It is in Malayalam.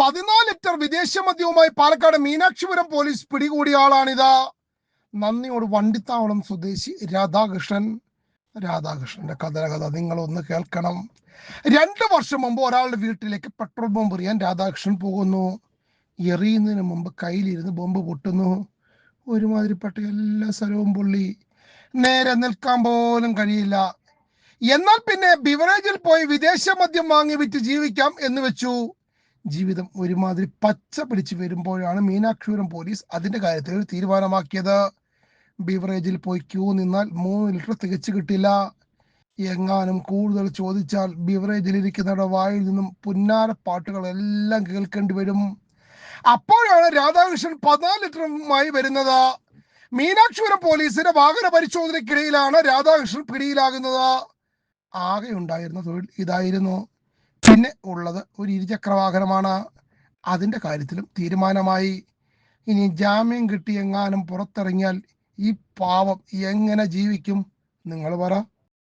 പതിനാല് ലിറ്റർ വിദേശ മദ്യവുമായി പാലക്കാട് മീനാക്ഷിപുരം പോലീസ് പിടികൂടിയ ആളാണിത്. നന്ദിയോട് വണ്ടിത്താവളം സ്വദേശി രാധാകൃഷ്ണൻ. രാധാകൃഷ്ണന്റെ കഥ നിങ്ങൾ ഒന്ന് കേൾക്കണം. രണ്ട് വർഷം മുമ്പ് ഒരാളുടെ വീട്ടിലേക്ക് പെട്രോൾ ബോംബ് എറിയാൻ രാധാകൃഷ്ണൻ പോകുന്നു. എറിയുന്നതിന് മുമ്പ് കയ്യിലിരുന്ന് ബോംബ് പൊട്ടുന്നു. ഒരുമാതിരിപ്പെട്ട എല്ലാ സ്ഥലവും പൊള്ളി. നേരെ നിൽക്കാൻ പോലും കഴിയില്ല. എന്നാൽ പിന്നെ ബിവറേജിൽ പോയി വിദേശ മദ്യം വാങ്ങി വിറ്റ് ജീവിക്കാം എന്ന് വെച്ചു. ജീവിതം ഒരുമാതിരി പച്ച പിടിച്ച് വരുമ്പോഴാണ് മീനാക്ഷിപുരം പോലീസ് അതിന്റെ കാര്യത്തിൽ ഒരു തീരുമാനമാക്കിയത്. ബീവറേജിൽ പോയി ക്യൂ നിന്നാൽ മൂന്ന് ലിറ്റർ തികച്ചു കിട്ടില്ല. എങ്ങാനും കൂടുതൽ ചോദിച്ചാൽ ബിവറേജിൽ ഇരിക്കുന്നവരുടെ വായിൽ നിന്നും പുന്നാര പാട്ടുകളെല്ലാം കേൾക്കേണ്ടി വരും. അപ്പോഴാണ് രാധാകൃഷ്ണൻ പതിനാല് ലിറ്ററുമായി വരുന്നത്. മീനാക്ഷിപുരം പോലീസിന്റെ വാഹന പരിശോധനയ്ക്കിടയിലാണ് രാധാകൃഷ്ണൻ പിടിയിലാകുന്നത്. ആകെ ഉണ്ടായിരുന്ന തൊഴിൽ ഇതായിരുന്നു. പിന്നെ ഉള്ളത് ഒരു ഇരുചക്ര വാഹനമാണ് അതിന്റെ കാര്യത്തിലും തീരുമാനമായി. ഇനി ജാമ്യം കിട്ടി എങ്ങാനും പുറത്തിറങ്ങിയാൽ ഈ പാവം എങ്ങനെ ജീവിക്കും? നിങ്ങൾ പറ.